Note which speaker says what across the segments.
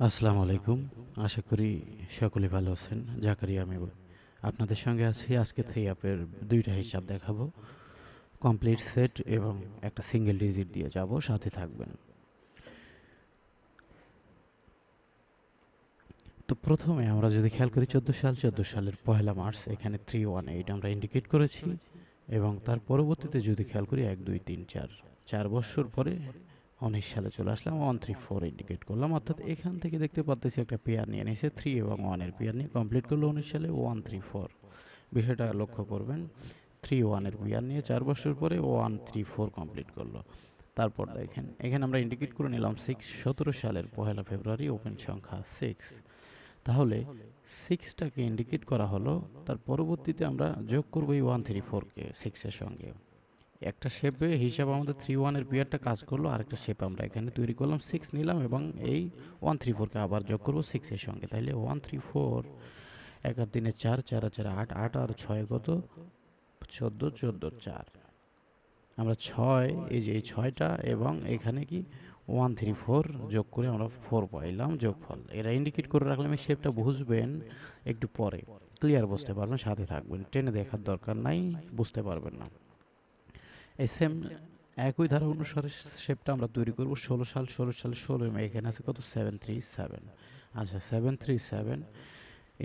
Speaker 1: আসসালামু আলাইকুম। আশা করি সকলে ভালো আছেন। জাকারিয়া আমি আপনাদের সঙ্গে আছি। আজকে থেকে অ্যাপের দুইটা হিসাব দেখাবো। কমপ্লিট সেট এবং একটা সিঙ্গেল ডিজিট দিয়ে যাব, সাথে থাকবেন। তো প্রথমে আমরা যদি খেয়াল করি, চোদ্দ সাল, চোদ্দ সালের পহেলা মার্চ, এখানে থ্রি ওয়ান এইট আমরা ইন্ডিকেট করেছি। এবং তার পরবর্তীতে যদি খেয়াল করি, এক, দুই, তিন, চার চার বছর পরে উনিশ সালে চলে আসলাম ওয়ান থ্রি ফোর ইন্ডিকেট করলাম। অর্থাৎ এখান থেকে দেখতে পাচ্ছি একটা পেয়ার নিয়ে নিয়েছে থ্রি এবং ওয়ানের পেয়ার নিয়ে কমপ্লিট করল উনিশ সালে ওয়ান থ্রি ফোর বিষয়টা লক্ষ্য করবেন থ্রি ওয়ানের পেয়ার নিয়ে চার বছর পরে ওয়ান থ্রি ফোর কমপ্লিট করল। তারপর দেখেন, এখানে আমরা ইন্ডিকেট করে নিলাম সিক্স সতেরো সালের পহেলা ফেব্রুয়ারি ওপেন সংখ্যা সিক্স তাহলে সিক্সটাকে ইন্ডিকেট করা হলো, তার পরবর্তীতে আমরা যোগ করব এই ওয়ান থ্রি ফোরকে সিক্সের সঙ্গে। একটা শেপে হিসাব আমাদের থ্রি ওয়ানের পিয়ারটা কাজ করল, আরেকটা শেপ আমরা এখানে তৈরি করলাম সিক্স নিলাম এবং এই ওয়ান থ্রি ফোরকে আবার যোগ করব সিক্সের সঙ্গে। তাইলে ওয়ান থ্রি ফোর এক আর দিনে চার চার আর চার আট আট আর ছয় কত? চোদ্দ চোদ্দ, চার। আমরা ছয়, এই যে এই ছয়টা এবং এখানে কি ওয়ান থ্রি ফোর যোগ করে আমরা ফোর পাইলাম যোগফল। এটা ইন্ডিকেট করে রাখলাম এই শেপটা বুঝবেন একটু পরে। ক্লিয়ার বুঝতে পারবেন, সাথে থাকবেন। টেনে দেখার দরকার নাই, বুঝতে পারবেন না। সেম একই ধারা অনুসারে শেপটা আমরা তৈরি করব ষোলো সাল ষোলো সাল, ষোলো মে, এখানে আছে কত? সেভেন থ্রি সেভেন আচ্ছা সেভেন থ্রি সেভেন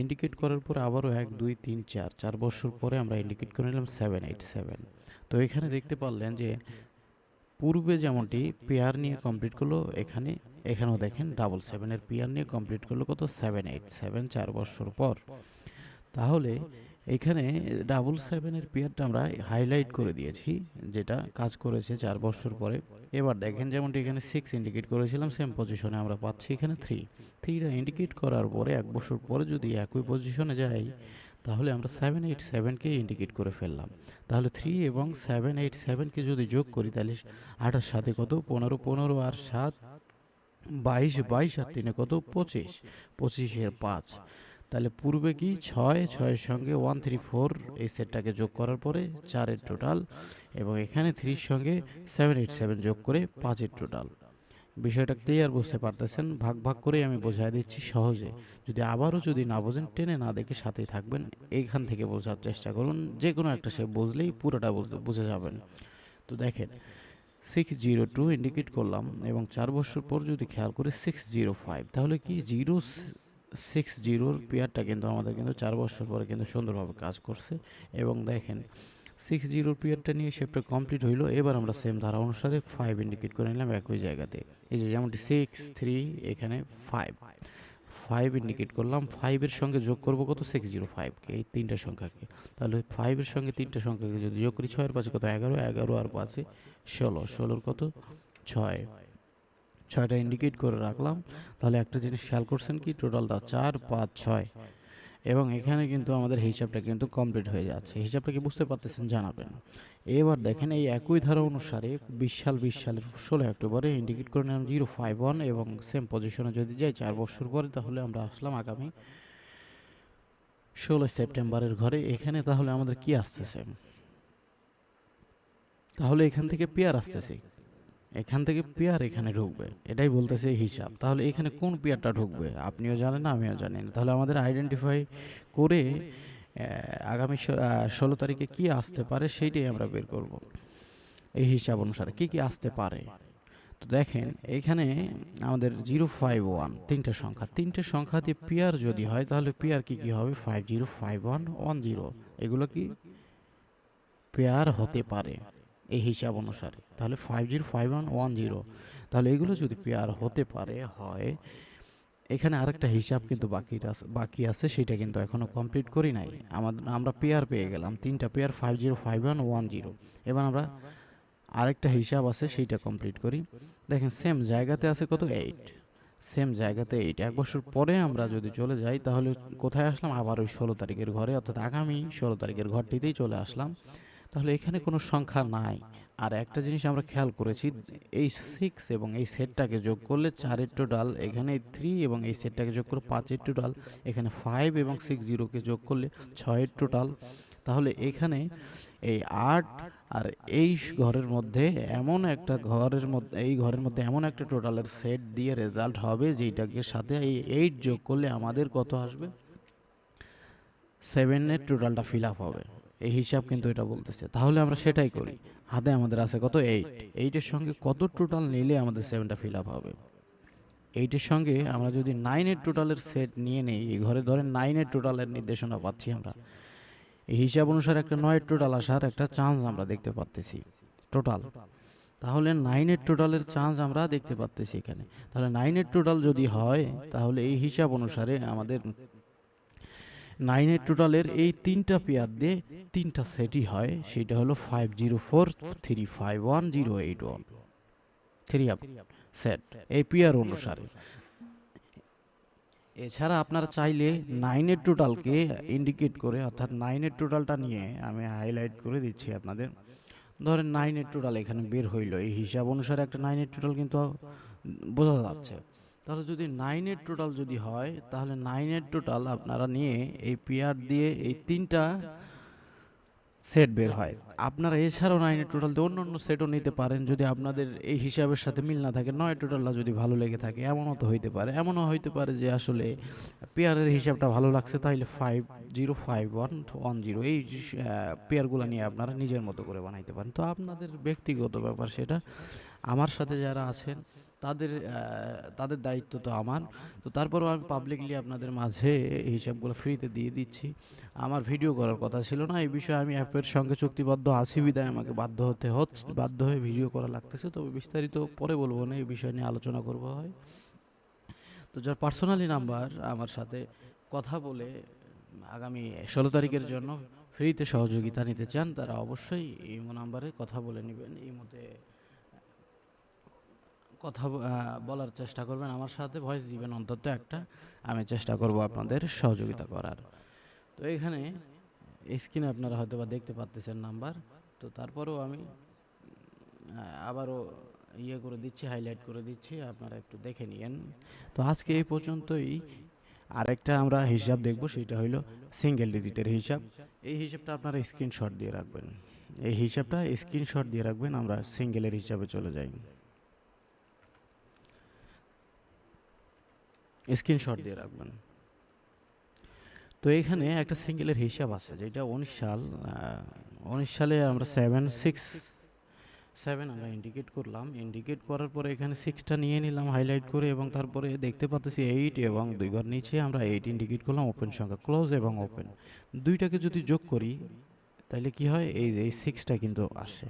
Speaker 1: ইন্ডিকেট করার পর আবারও এক, দুই, তিন, চার চার বছর পরে আমরা ইন্ডিকেট করে নিলাম সেভেন এইট সেভেন তো এখানে দেখতে পারলেন যে পূর্বে যেমনটি পেয়ার নিয়ে কমপ্লিট করল, এখানে, এখানেও দেখেন ডাবল সেভেনের পেয়ার নিয়ে কমপ্লিট করল কত? সেভেন এইট সেভেন চার বছর পর। তাহলে এখানে ডাবল সেভেনের পেয়ারটা আমরা হাইলাইট করে দিয়েছি যেটা কাজ করেছে চার বছর পরে। এবার দেখেন যেমনটি এখানে সিক্স ইন্ডিকেট করেছিলাম সেম পজিশনে আমরা পাচ্ছি এখানে থ্রি থ্রিটা ইন্ডিকেট করার পরে এক বছর পরে যদি একই পজিশনে যাই তাহলে আমরা সেভেন এইট সেভেনকে ইন্ডিকেট করে ফেললাম। তাহলে থ্রি এবং সেভেন এইট সেভেনকে যদি যোগ করি তাহলে আঠার সাথে কত? পনেরো পনেরো আর সাত বাইশ বাইশ আর তিনে কত? পঁচিশ। পঁচিশের পাঁচ। তাহলে পূর্বে কি ছয়, ছয়ের সঙ্গে ওয়ান থ্রি ফোর এই সেটটাকে যোগ করার পরে চারের টোটাল এবং এখানে থ্রির সঙ্গে সেভেন এইট সেভেন যোগ করে পাঁচের টোটাল বিষয়টা ক্লিয়ার বুঝতে পারতেছেন? ভাগ ভাগ করে আমি বোঝাই দিচ্ছি সহজে। যদি আবারও যদি না বোঝেন, টেনে না দেখে সাথেই থাকবেন। এইখান থেকে বোঝার চেষ্টা করুন। যে কোনো একটা সে বুঝলেই পুরোটা বুঝে যাবেন। তো দেখেন সিক্স জিরো টু ইন্ডিকেট করলাম এবং চার বছর পর যদি খেয়াল করে সিক্স জিরো ফাইভ তাহলে কি জিরো সিক্স জিরোর পেয়ারটা কিন্তু আমাদের কিন্তু চার বছর পরে কিন্তু সুন্দরভাবে কাজ করছে। এবং দেখেন সিক্স জিরোর পিরিয়ডটা নিয়ে শেপটা কমপ্লিট হইল। এবার আমরা সেম ধারা অনুসারে ফাইভ ইন্ডিকেট করে নিলাম একই জায়গাতে। এই যে যেমনটি সিক্স থ্রি এখানে ফাইভ ফাইভ ইন্ডিকেট করলাম ফাইভের সঙ্গে যোগ করব কত? সিক্স জিরো ফাইভকে এই তিনটা সংখ্যাকে। তাহলে ফাইভের সঙ্গে তিনটা সংখ্যাকে যদি যোগ করি, ছয়ের পাশে কত? এগারো এগারো আর পাঁচে ষোলো। ষোলোর কত? ছয়। ছয়টা ইন্ডিকেট করে রাখলাম। তাহলে একটা জিনিস খেয়াল করছেন কি? টোটালটা চার, পাঁচ, ছয়। এবং এখানে কিন্তু আমাদের হিসাবটা কিন্তু কমপ্লিট হয়ে যাচ্ছে। হিসাবটা কি বুঝতে পারতেছেন? জানাবেন। এবার দেখেন, এই একই ধারা অনুসারে বিশ সাল বিশ সালের ষোলো অক্টোবরে ইন্ডিকেট করে নিলাম জিরো ফাইভ ওয়ান এবং সেম পজিশনে যদি যাই চার বছর পরে, তাহলে আমরা আসলাম আগামী ষোলো সেপ্টেম্বরের ঘরে। এখানে তাহলে আমাদের কি আসতেছে? তাহলে এখান থেকে পেয়ার আসতেছে। এখান থেকে পেয়ার এখানে ঢুকবে। এটাই বলতেছে হিসাব। তাহলে এখানে কোন পেয়ারটা ঢুকবে? আপনিও জানেন না আমিও জানি না। তাহলে আমাদের আইডেন্টিফাই করে আগামী ষোলো তারিখে কি আসতে পারে সেইটাই আমরা বের করব। এই হিসাব অনুসারে কি কি আসতে পারে? তো দেখেন, এখানে আমাদের জিরো ফাইভ ওয়ান তিনটে সংখ্যা। তিনটে সংখ্যা দিয়ে পেয়ার যদি হয়, তাহলে পেয়ার কি কি হবে? Five zero five one one zero এগুলো কি? পেয়ার হতে পারে। এই হিসাব অনুসারে। তাহলে five zero five one one zero তাহলে এগুলো যদি পেয়ার হতে পারে, হয়, এখানে আরেকটা হিসাব কিন্তু বাকি বাকি আছে, সেটা কিন্তু এখনও কমপ্লিট করি নাই। আমাদের আমরা পেয়ার পেয়ে গেলাম, তিনটা pair five zero five one one zero এবার আমরা আরেকটা হিসাব আছে, সেইটা কমপ্লিট করি। দেখেন সেম জায়গাতে আছে কত? এইট সেম জায়গাতে এইট এক বছর পরে আমরা যদি চলে যাই, তাহলে কোথায় আসলাম? আবার ওই ষোলো তারিখের ঘরে, অর্থাৎ আগামী ষোলো তারিখের ঘরটিতেই চলে আসলাম। তাহলে এখানে কোনো সংখ্যা নাই। আর একটা জিনিস আমরা খেয়াল করেছি, এই সিক্স এবং এই সেটটাকে যোগ করলে চার চারের টোটাল এখানে থ্রি এবং এই সেটটাকে যোগ করে পাঁচের টোটাল এখানে ফাইভ এবং সিক্স জিরোকে যোগ করলে ছয়ের টোটাল তাহলে এখানে এই আট আর এই ঘরের মধ্যে এমন একটা ঘরের মধ্যে এই ঘরের মধ্যে এমন একটা টোটালের সেট দিয়ে রেজাল্ট হবে যেটাকে সাথে এই এইট যোগ করলে আমাদের কত আসবে? সেভেনের টোটালটা ফিল আপ হবে। এই হিসাব কিন্তু এটা বলতেছে। তাহলে আমরা সেটাই করি। হাতে আমাদের আছে কত? এইট এইটের সঙ্গে কত টোটাল নিলে আমাদের সেভেনটা ফিল আপ হবে? এইটের সঙ্গে আমরা যদি নাইনের টোটালের সেট নিয়ে নেই, এই ঘরে ধরেন নাইনের টোটালের নির্দেশনা পাচ্ছি আমরা। এই হিসাব অনুসারে একটা নয়ের টোটাল আসার একটা চান্স আমরা দেখতে পাচ্তেছি টোটাল তাহলে নাইনের টোটালের চান্স আমরা দেখতে পাচ্তেছি এখানে। তাহলে নাইনের টোটাল যদি হয়, তাহলে এই হিসাব অনুসারে আমাদের নাইনের টোটালের এই তিনটা পেয়ার দিয়ে তিনটা সেটই হয়, সেটা হলো five zero four three five one zero eight one three set এই পেয়ার অনুসারে। এছাড়া আপনারা চাইলে নাইনের টোটালকে ইন্ডিকেট করে, অর্থাৎ নাইনের টোটালটা নিয়ে আমি হাইলাইট করে দিচ্ছি আপনাদের। ধরেন নাইনের টোটাল এখানে বের হইল, এই হিসাব অনুসারে একটা নাইনের টোটাল কিন্তু বোঝা যাচ্ছে। তাহলে যদি নাইনের টোটাল যদি হয়, তাহলে নাইনের টোটাল আপনারা নিয়ে এই পেয়ার দিয়ে এই তিনটা সেট বের হয়। আপনারা এছাড়াও নাইনের টোটাল দিয়ে অন্য অন্য সেটও নিতে পারেন, যদি আপনাদের এই হিসাবের সাথে মিল না থাকে। নয় টোটালটা যদি ভালো লেগে থাকে, এমনও তো হইতে পারে। এমনও হইতে পারে যে আসলে পেয়ারের হিসাবটা ভালো লাগছে, তাহলে five zero five one one zero এই পেয়ারগুলো নিয়ে আপনারা নিজের মতো করে বানাইতে পারেন। তো আপনাদের ব্যক্তিগত ব্যাপার সেটা। আমার সাথে যারা আছেন তাদের তাদের দায়িত্ব তো আমার। তো তারপরেও আমি পাবলিকলি আপনাদের মাঝে এই হিসাবগুলো ফ্রিতে দিয়ে দিচ্ছি। আমার ভিডিও করার কথা ছিল না, এই বিষয়ে আমি অ্যাপের সঙ্গে চুক্তিবদ্ধ আছি বিদায় আমাকে বাধ্য হতে হচ্ছে, বাধ্য হয়ে ভিডিও করা লাগতেছে। তবে বিস্তারিত পরে বলব না, এই বিষয় নিয়ে আলোচনা করব হয়। তো যার পার্সোনালি নাম্বার আমার সাথে কথা বলে আগামী ষোলো তারিখের জন্য ফ্রিতে সহযোগিতা নিতে চান, তারা অবশ্যই ইমো নাম্বারে কথা বলে নেবেন। ইমোতে কথা বলার চেষ্টা করবেন। আমার সাথে ভয়েস দিবেন অন্তত একটা। আমি চেষ্টা করব আপনাদের সহযোগিতা করার। তো এখানে স্ক্রিনে আপনারা হয়তো বা দেখতে পাচ্তেছেন নাম্বার। তো তারপরেও আমি আবারও ইয়ে করে দিচ্ছি, হাইলাইট করে দিচ্ছি। আপনারা একটু দেখে নিয়েন। তো আজকে এই পর্যন্তই। আরেকটা আমরা হিসাব দেখব, সেটা হলো সিঙ্গেল ডিজিটের হিসাব। এই হিসাবটা আপনারা স্ক্রিনশট দিয়ে রাখবেন। এই হিসাবটা স্ক্রিনশট দিয়ে রাখবেন, আমরা সিঙ্গেলের হিসাবে চলে যাই। স্ক্রিনশট দিয়ে রাখবেন। তো এখানে একটা সিঙ্গেলের হিসাব আছে যেটা উনিশ সাল উনিশ সালে আমরা সেভেন সিক্স সেভেন আমরা ইন্ডিকেট করলাম। ইন্ডিকেট করার পরে এখানে সিক্সটা নিয়ে নিলাম হাইলাইট করে এবং তারপরে দেখতে পাচ্ছি এইট এবং দুই ঘর নিচে আমরা এইট ইন্ডিকেট করলাম ওপেন সংখ্যা ক্লোজ এবং ওপেন দুইটাকে যদি যোগ করি তাহলে কি হয়? এই এই সিক্সটা কিন্তু আসে।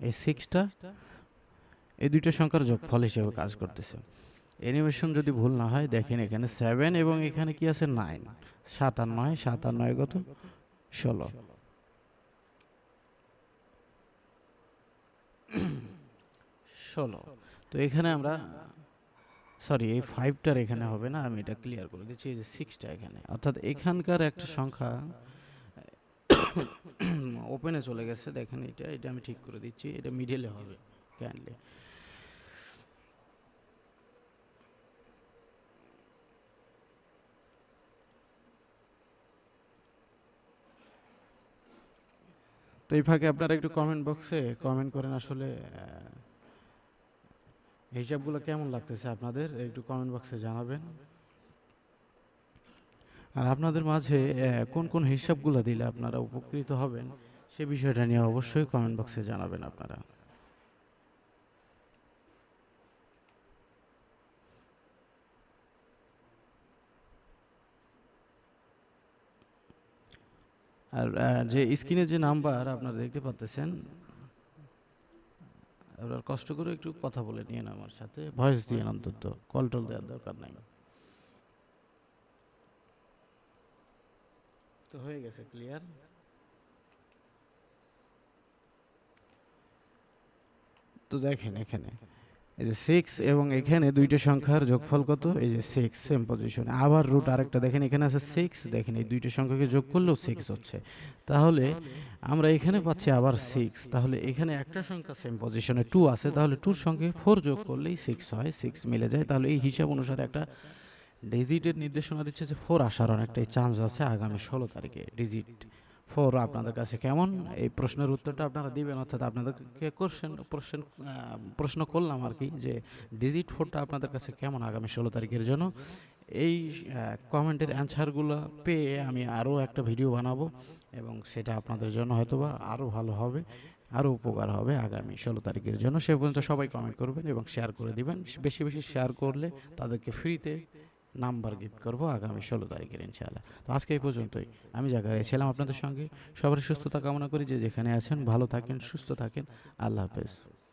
Speaker 1: এই সিক্সটা এই দুইটা সংখ্যার যোগফল হিসেবে কাজ করতেছে। অ্যানিমেশন যদি ভুল না হয়, দেখেন এখানে সেভেন এবং এখানে কি আছে নাইন নয়, সাত আর নয় কত? ষোলো। ষোলো। তো এখানে আমরা সরি এই ফাইভটার এখানে হবে না, আমি এটা ক্লিয়ার করে দিচ্ছি, এই যে সিক্সটা এখানে। অর্থাৎ এখানকার একটা সংখ্যা ওপেনে চলে গেছে, দেখেন এটা এটা আমি ঠিক করে দিচ্ছি, এটা মিডলে হবে কাইন্ডলি এই ফাঁকে আপনারা একটু কমেন্ট বক্সে কমেন্ট করেন আসলে হিসাবগুলো কেমন লাগতেছে আপনাদের? একটু কমেন্ট বক্সে জানাবেন। আর আপনাদের মাঝে কোন কোন হিসাবগুলো দিলে আপনারা উপকৃত হবেন সে বিষয়টা নিয়ে অবশ্যই কমেন্ট বক্সে জানাবেন আপনারা। আর যে স্ক্রিনে যে নাম্বার আপনারা দেখতে পাচ্তেছেন আপনার কষ্ট করে একটু কথা বলে নিন আমার সাথে। ভয়েস দিয়ে অন্তত, কল টল দেওয়ার দরকার নাই। তো হয়ে গেছে ক্লিয়ার তো দেখেন, এখানে। এই যে সিক্স এবং এখানে দুইটা সংখ্যার যোগফল কত? এই যে সিক্স সেম পজিশনে আবার রুট আরেকটা দেখেন, এখানে আছে সিক্স দেখেন এই দুইটা সংখ্যাকে যোগ করলেও সিক্স হচ্ছে। তাহলে আমরা এখানে পাচ্ছি আবার সিক্স তাহলে এখানে একটা সংখ্যা সেম পজিশনে টু আছে, তাহলে টুর সঙ্গে ফোর যোগ করলেই সিক্স হয় সিক্স মিলে যায়। তাহলে এই হিসাব অনুসারে একটা ডিজিটের নির্দেশনা দিচ্ছে যে ফোর আসার অনেকটাই চান্স আছে আগামী ষোলো তারিখে। ডিজিট ফোর আপনাদের কাছে কেমন? এই প্রশ্নের উত্তরটা আপনারা দিবেন, অর্থাৎ আপনাদেরকে কোশ্চেন প্রশ্ন প্রশ্ন করলাম আর কি যে ডিজিট ফোরটা আপনাদের কাছে কেমন আগামী ষোলো তারিখের জন্য? এই কমেন্টের অ্যান্সারগুলো পেয়ে আমি আরও একটা ভিডিও বানাবো এবং সেটা আপনাদের জন্য হয়তোবা আরও ভালো হবে আরও উপকার হবে আগামী ষোলো তারিখের জন্য। সে পর্যন্ত সবাই কমেন্ট করবেন এবং শেয়ার করে দিবেন। বেশি বেশি শেয়ার করলে তাদেরকে ফ্রিতে নাম্বার গিফট করব আগামী ষোলো তারিখের ইনশাআল্লাহ। তো আজকে এই পর্যন্তই। আমি জায়গায় ছিলাম আপনাদের সঙ্গে। সবার সুস্থতা কামনা করি। যে যেখানে আছেন, ভালো থাকেন, সুস্থ থাকেন। আল্লাহ হাফেজ।